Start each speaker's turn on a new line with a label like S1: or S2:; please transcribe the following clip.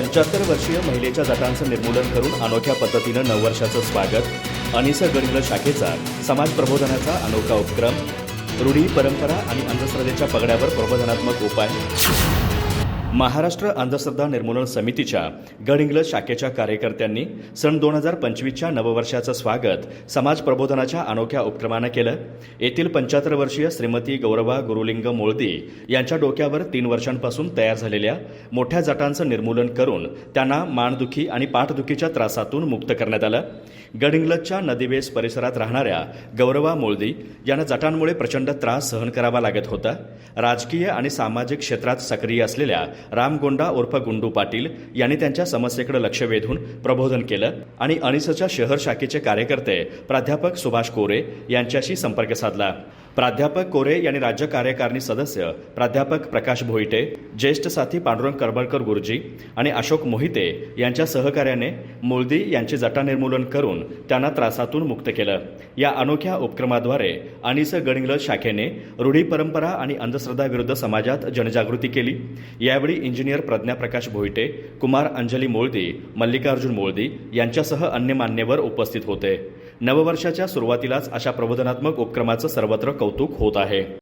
S1: पंच्याहत्तर वर्षीय महिलेच्या जटांचं निर्मूलन करून अनोख्या पद्धतीनं नववर्षाचं स्वागत. अनिस गडिंग्ल शाखेचा समाज प्रबोधनाचा अनोखा उपक्रम. रूढी परंपरा आणि अंधश्रद्धेच्या पगड्यावर प्रबोधनात्मक उपाय. महाराष्ट्र अंधश्रद्धा निर्मूलन समितीच्या गडिंग्लज शाखेच्या कार्यकर्त्यांनी सन दोन हजार पंचवीसच्या नववर्षाचं स्वागत समाज प्रबोधनाच्या अनोख्या उपक्रमानं केलं. येथील पंच्याहत्तर वर्षीय श्रीमती गौरवा गुरुलिंग मोळदी यांच्या डोक्यावर तीन वर्षांपासून तयार झालेल्या मोठ्या जटांचं निर्मूलन करून त्यांना मानदुखी आणि पाठदुखीच्या त्रासातून मुक्त करण्यात आलं. गडिंग्लजच्या नदीवेस परिसरात राहणाऱ्या गौरवा मोळदी यांना जटांमुळे प्रचंड त्रास सहन करावा लागत होता. राजकीय आणि सामाजिक क्षेत्रात सक्रिय असलेल्या रामगोंडा उर्फ गुंडू पाटील यांनी त्यांच्या समस्येकडे लक्ष वेधून प्रबोधन केलं आणि अनिसच्या शहर शाखेचे कार्यकर्ते प्राध्यापक सुभाष कोरे यांच्याशी संपर्क साधला. प्राध्यापक कोरे यांनी राज्य कार्यकारिणी सदस्य प्राध्यापक प्रकाश भोईटे ज्येष्ठ साथी पांडुरंग करबळकर गुरुजी आणि अशोक मोहिते यांच्या सहकार्याने मुळदी यांचे जटा निर्मूलन करून त्यांना त्रासातून मुक्त केलं. या अनोख्या उपक्रमाद्वारे अनिस गडिंग्लज शाखेने रूढी परंपरा आणि अंधश्रद्धाविरुद्ध समाजात जनजागृती केली. यावेळी इंजिनियर प्रज्ञा प्रकाश भोईटे कुमार अंजली मोळदी मल्लिकार्जुन मोळदी यांच्यासह अन्य मान्यवर उपस्थित होते. नववर्षाच्या सुरुवातीलाच अशा प्रबोधनात्मक उपक्रमाचं सर्वत्र कौतुक होत आहे.